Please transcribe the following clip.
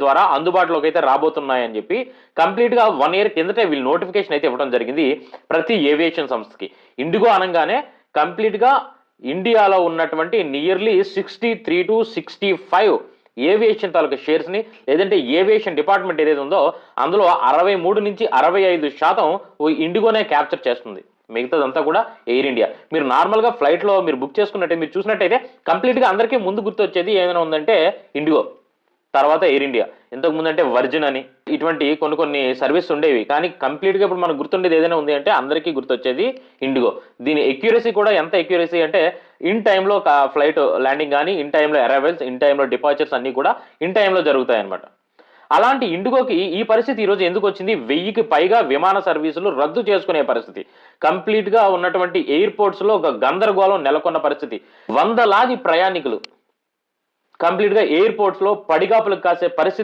ద్వారా అందుబాటులోకి అయితే రాబోతున్నాయని చెప్పి కంప్లీట్గా వన్ ఇయర్ కిందటే వీళ్ళు నోటిఫికేషన్ అయితే ఇవ్వడం జరిగింది ప్రతి ఏవియేషన్ సంస్థకి. ఇండిగో అనగానే కంప్లీట్గా ఇండియాలో ఉన్నటువంటి nearly sixty three to sixty five aviation తాలూకా షేర్స్ని లేదంటే ఏవియేషన్ డిపార్ట్మెంట్ ఏదైతే ఉందో అందులో అరవై మూడు నుంచి అరవై ఐదు శాతం ఓ ఇండిగోనే క్యాప్చర్ చేస్తుంది. మిగతాదంతా కూడా ఎయిర్ ఇండియా మీరు నార్మల్గా ఫ్లైట్లో మీరు బుక్ చేసుకున్నట్టే మీరు చూసినట్టయితే కంప్లీట్గా అందరికీ ముందు గుర్తొచ్చేది ఏదైనా ఉందంటే ఇండిగో తర్వాత ఎయిర్ ఇండియా ఇంతకు ముందు అంటే వర్జిన్ అని. ఇటువంటి కొన్ని కొన్ని సర్వీస్ ఉండేవి. కానీ కంప్లీట్గా ఇప్పుడు మనకు గుర్తుండేది ఏదైనా ఉంది అంటే అందరికీ గుర్తొచ్చేది ఇండిగో దీని ఎక్యూరసీ కూడా ఎంత ఎక్యూరసీ అంటే ఇన్ టైంలో ఫ్లైట్ ల్యాండింగ్ కానీ ఇన్ టైంలో అరైవల్స్ ఇన్ టైంలో డిపార్చర్స్ అన్నీ కూడా ఇన్ టైంలో జరుగుతాయి అనమాట అలాంటి ఇండిగోకి ఈ పరిస్థితి ఈరోజు ఎందుకు వచ్చింది? వెయ్యికి పైగా విమాన సర్వీసులు రద్దు చేసుకునే పరిస్థితి. కంప్లీట్గా ఉన్నటువంటి ఎయిర్పోర్ట్స్లో ఒక గందరగోళం నెలకొన్న పరిస్థితి. వందలాది ప్రయాణికులు కంప్లీట్గా ఎయిర్పోర్ట్స్లో పడిగాపులకు కాసే పరిస్థితి